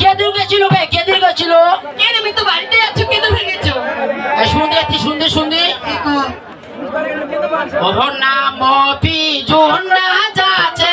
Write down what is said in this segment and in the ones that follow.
কে দুর্গা ছিল ভাই কে দুর্গা ছিল তো বাড়িতে আছো কে দুর্গা গেছো শুনতে যাচ্ছি শুনতে শুনতে ওহর নাম মফি জোহর না যাচ্ছে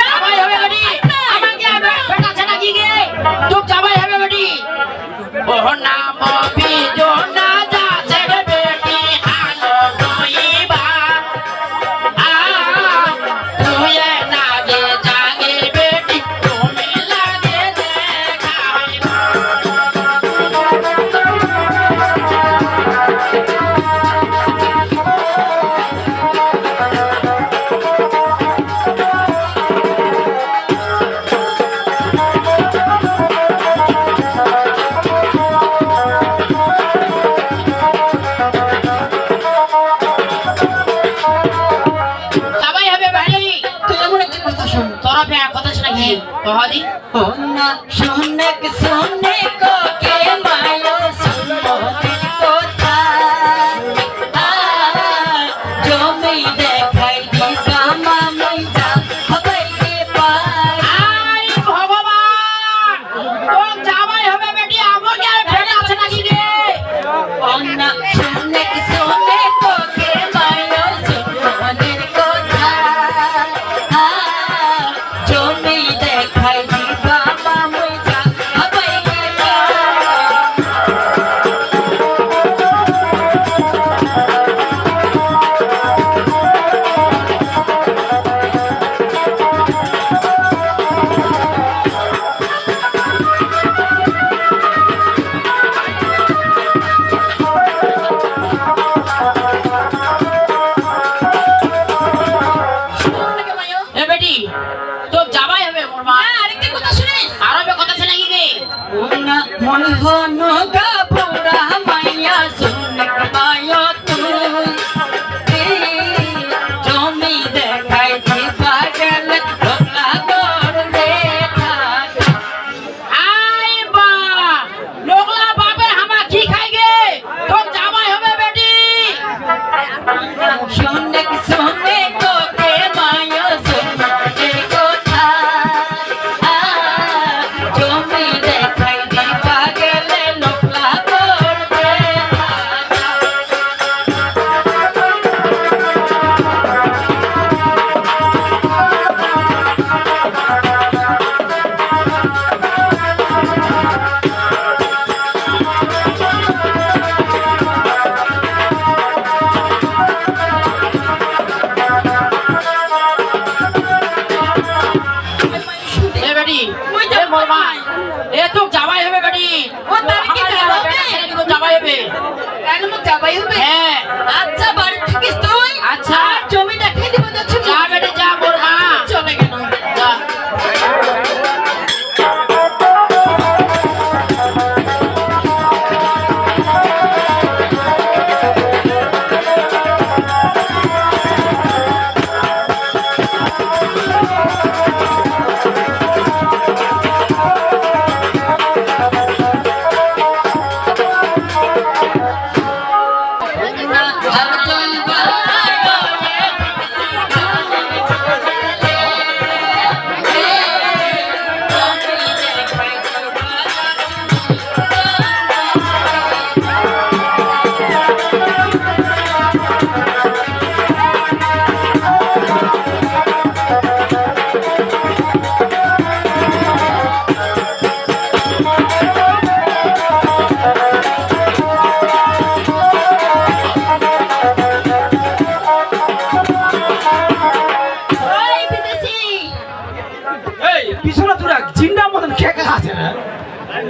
জামাই হবে হবে না। सोना सोनक सोने को के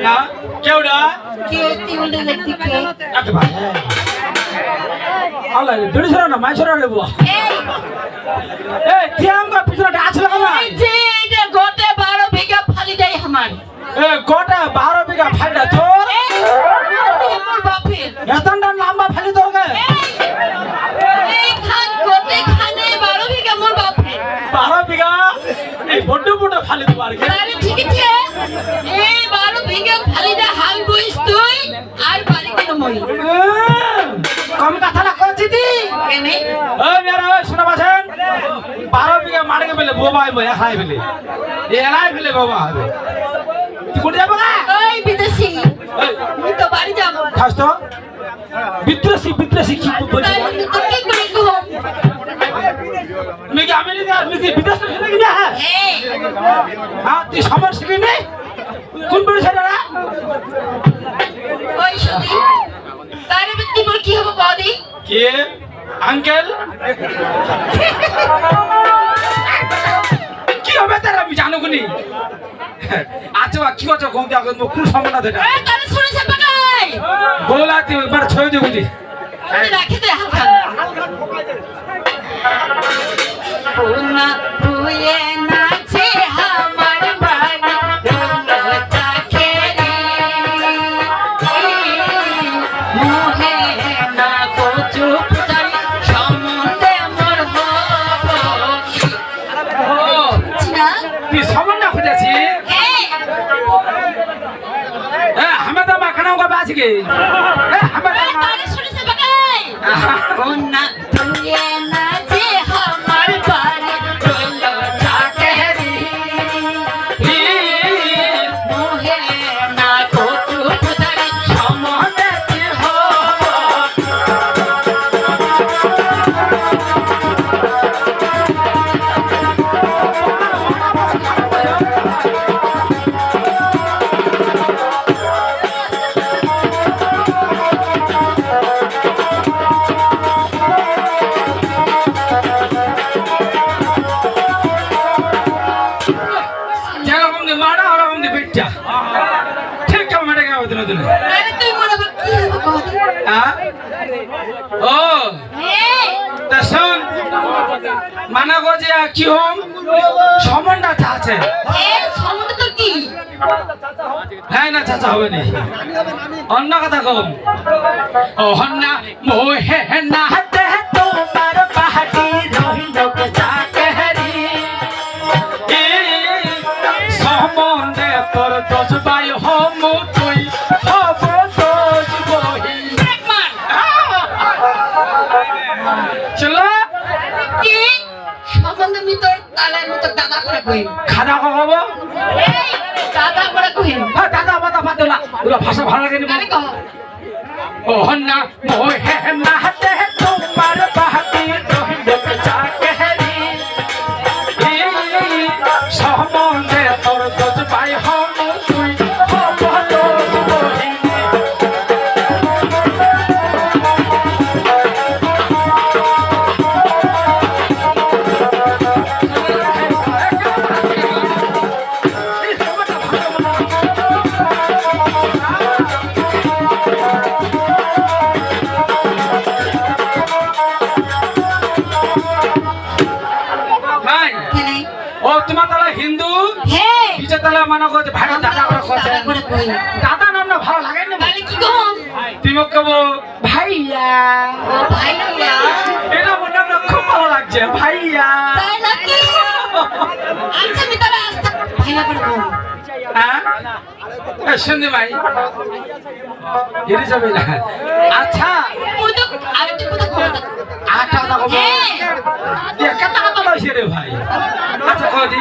না কেউডা? কীর্তি ఉండే ব্যক্তিকে আচ্ছা ভাই আল্লাহ দুড়ি সরা না মাই সরা লেবো এই। এ কিয়ামগা পিছনটা আছলা না এই যে এটা গোটে 12 বিঘা ফালি যাই আমার। এ গোটা 12 বিঘা ফাইডা তোর? আমার বাপের। তোমার ভেঙে খালিটা হাল বইস তুই আর বাড়ি কেন মই কম কথা না করছি দি কেনে ও মেরা শোনা পাছেন বারো বিঘা মাটিকে পেলে বোবা হইব একাই পেলে। এলাই পেলে বোবা হবে। তুই কোন যাব না? ওই বিদেশি। আমি তো বাড়ি যাব। খাস তো? বিদ্রোসী বিদ্রোসী কি বলছি তাহলে তো কি করে তুমি আমেরিকা বিদেশ হ্যাঁ। হ্যাঁ তুই সবার শিখে কোন বড় ছেলে ওই শুধু তাহলে ব্যক্তি বল কি হবে বদি? কে? আঙ্কেল? কি হবে তার আমি জানো কোনি আচ্ছা বা কি কথা কম দেখো কোন সমনা দেখা এ তাহলে শুনেছে বাগাই গোলা তুই একবার ছয় দি আমি রাখি দে হাত পুনা পুয়ে নাচে আমার গো কি হম সমন্ডা কি? হ্যাঁ না চাচা হবে নি। অন্য কথা কম। ও হন্না মোহে না হাতে কইম খাব এই দাদা করে কইম হ্যাঁ দাদা বাদ দিলা ওগুলো ভাষা ভালো লাগে না ও হন্না মোহে হাতে মনে করছে ভাই দাদা করে করছে দাদা নাম না ভালো লাগে না তাহলে কি কম তুমি কব ভাইয়া। ও ভাইয়া। এটা মনে নামটা খুব ভালো লাগছে ভাইয়া। তাই নাকি? আচ্ছা মি তাহলে আস্তে ভাইয়া করে কম হ্যাঁ? এ, শুনদি ভাই? হিরি যাবে না। আচ্ছা। আটা কথা কথা রে ভাই? কদি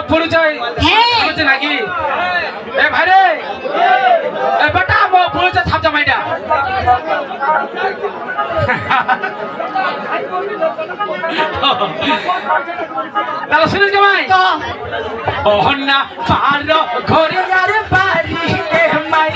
সব পরিচয় হচ্ছে হ্যাঁ। নাকি? এ ভাই রে এ বেটা মো পরিচয় ছাপ জামাইটা তাহলে শুনিস জামাই। অহন্যা পাহাড় ঘরে আর বাড়ি মাই।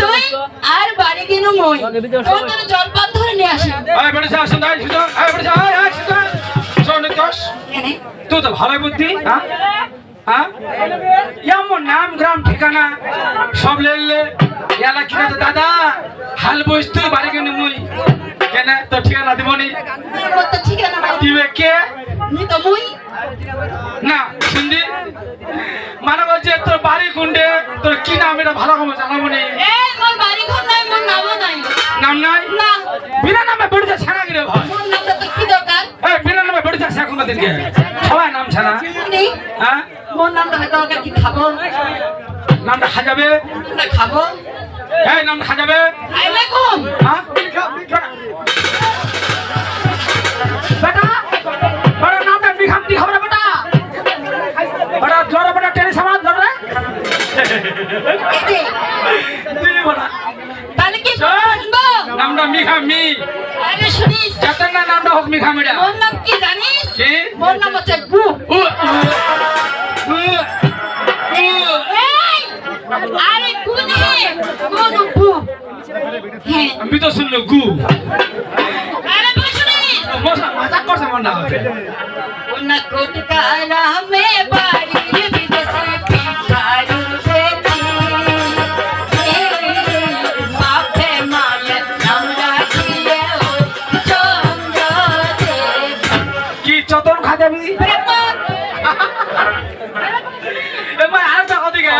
তুই আর বাড়ি কিনু মই তোর জলপান ধরে নিয়ে আসি। আয় বেড়ে যা শুন আয় শুন আয় বেড়ে যা আয় আয় শুন শোন তোস তুই তো ভালো বুদ্ধি হ্যাঁ? হ্যাঁ? এমন নাম গ্রাম ঠিকানা সব লেলে এলা কি আছে দাদা। হাল বইস তুই বাড়ি কিনু মুই? কেন তো ঠিকানা দিবনি? দিবে কে? না শুনদি মানে বলছে তোর বাড়ি কুন্ডে? তোর কি নাম? এটা ভালো করে জানাব নি। নাম নাই? না বিনা নামে বেড়ে ছাড়া গিরে ভাই? বিনা নামে বেড়ে যাচ্ছে এখন দিনকে সবাই নাম ছাড়া হ্যাঁ? মোর নামটা হয়তো কি খাব নামটা হাজাবে খাব। এই বেটা বেটা নামটা মিখা মি। আরে শুনিস। যাতে না হোক মিখা মিডা। মোর নাম কি জানিস? কি? মোর নাম হচ্ছে গু। আমি তো শুনলো গু। মজা করছে মন মে কি যাবি এবার আর দিকে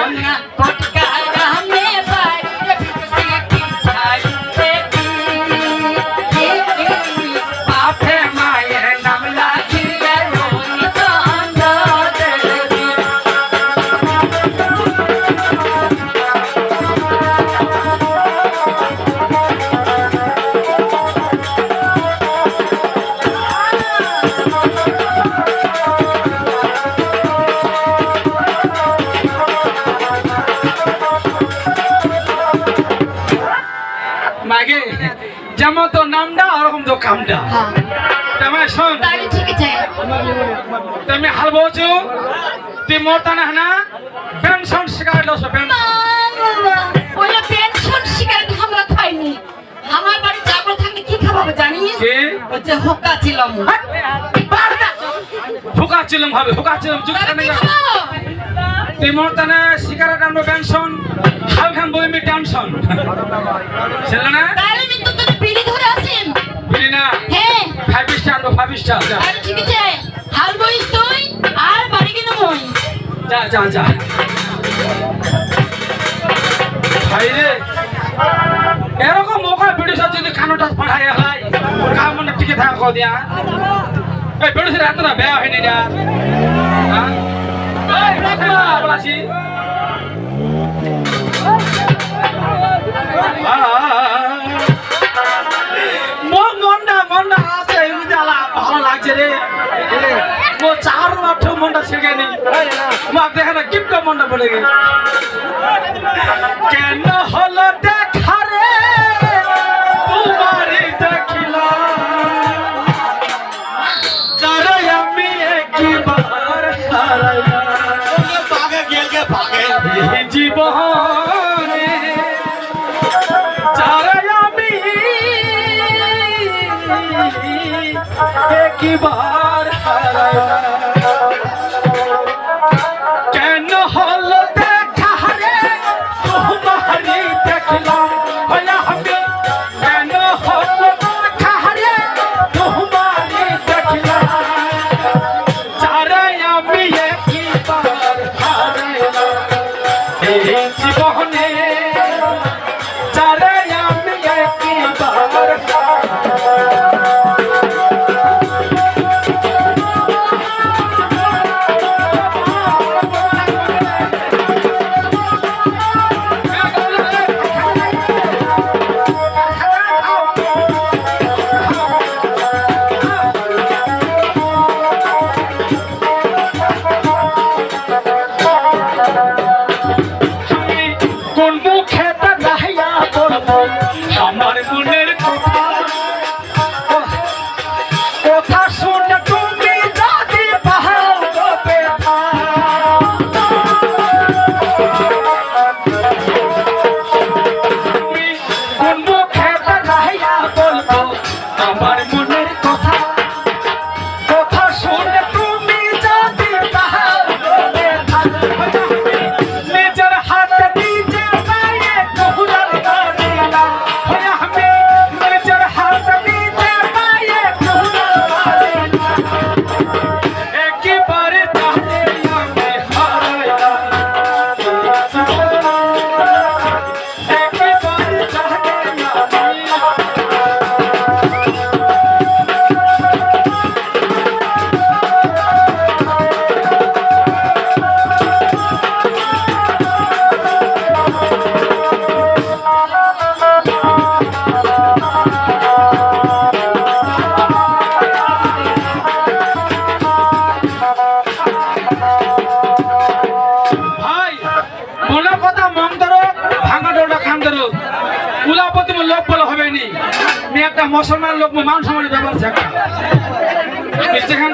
হাল বলছো? তুই মোরতা না না? পেনশন শিকার লস পেনশন। সিগারেট আমরা খাইনি। আমার বাড়ি চাকর থাকলে কি খাব জানিস? কি? ওই যে হোকা ছিলাম হুকা ছিলাম হবে হুকা ছিলাম যুগ তাহলে কানে কি খাব তুই মোরতা না শিকার আমরা পেনশন হাল খান বই টেনশন। ছিল না ধরে আসেন বুঝলি না? হ্যাঁ। ফাইভ স্টার আনব ফাইভ স্টার তাহলে ঠিক আছে হাল বইস তুই আর বাড়ি কিনে মই যা যা যা। ভাই রে এরকম মোকা ভিডিও সব যদি কানোটা পাঠাই হয় কাম মনে টিকে থাকা কো দিয়া এই ভিডিও সে এত না বেয়া হয়নি না হ্যাঁ? এই রাখা বলাছি। ভালো লাগছে রে। মো চার মাঠ মনটা শেখেনি মা দেখে না কিপটা মন্ডা পড়ে গেছে। কেন হলো দেখা একবার হারায়।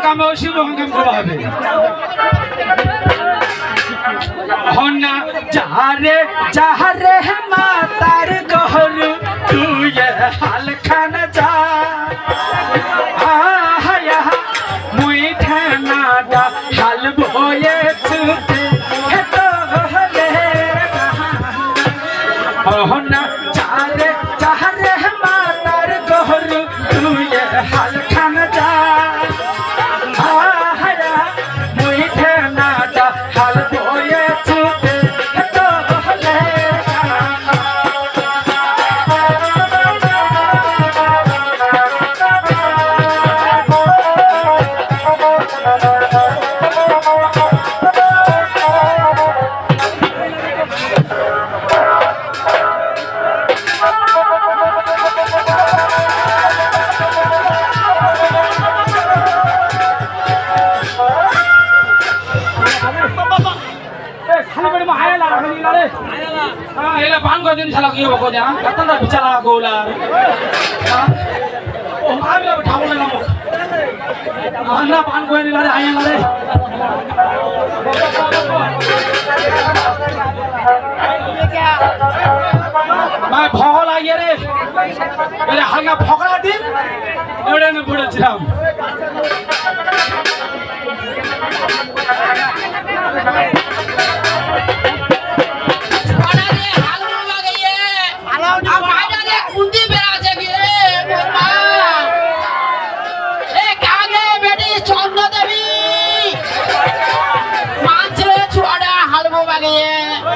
গ্রামেও শিবগঙ্গম হবে। ఇలా పాన్ కొద్దిని చాలా ఇవ్వ కొద్దిగా కట్టండి పిచ్చలా గోలా అన్నా పాన్ కోయని లాడే ఆయన లాడే মা ভগল লাগিয়ে রে বলে হালকা ফকড়া দিন ওটা আমি বলেছিলাম Thank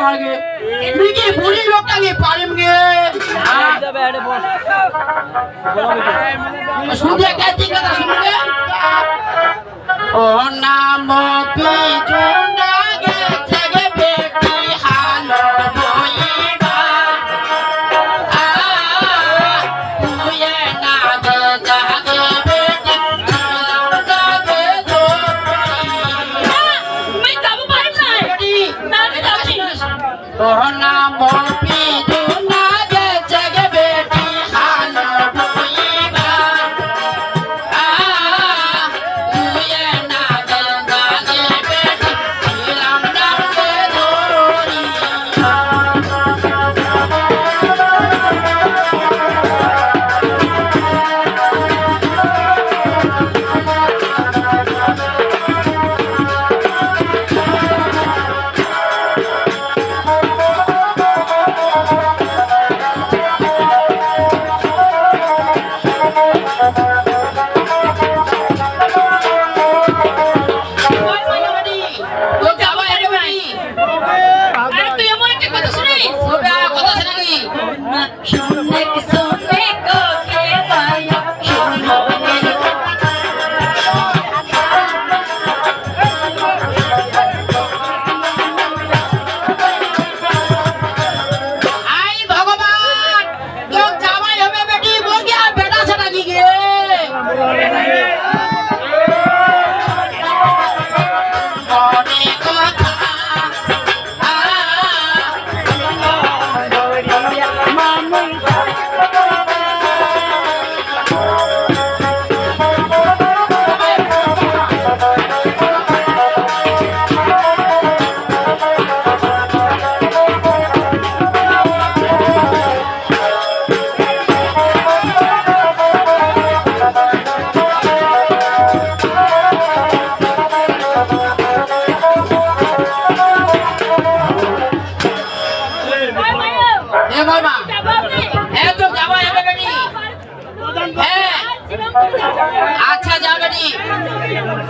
मारगे मिगी बुरी लोग तांगे पारेंगे सुनिए क्या चीज का सुनिए ओ नाम पी चुंडा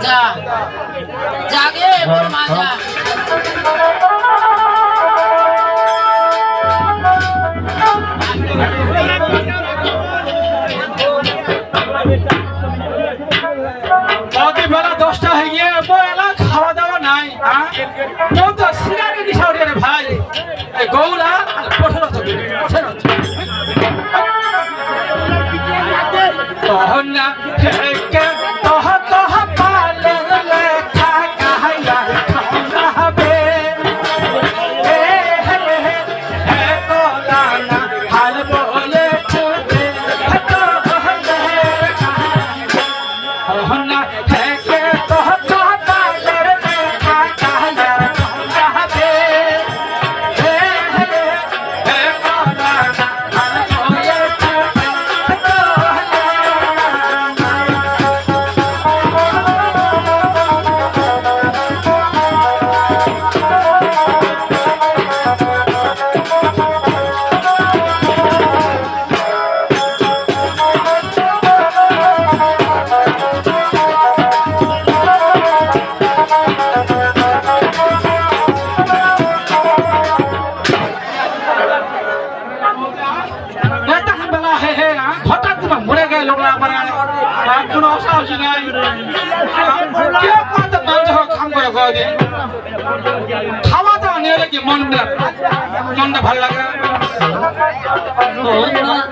মাজা জাগে মোর মাজা বেলা দশটা হয়ে গিয়ে বেলা খাওয়া দাওয়া নাই কেউ তো সিনারি নিশাউরি ভাই। গৌলা Oo, oh,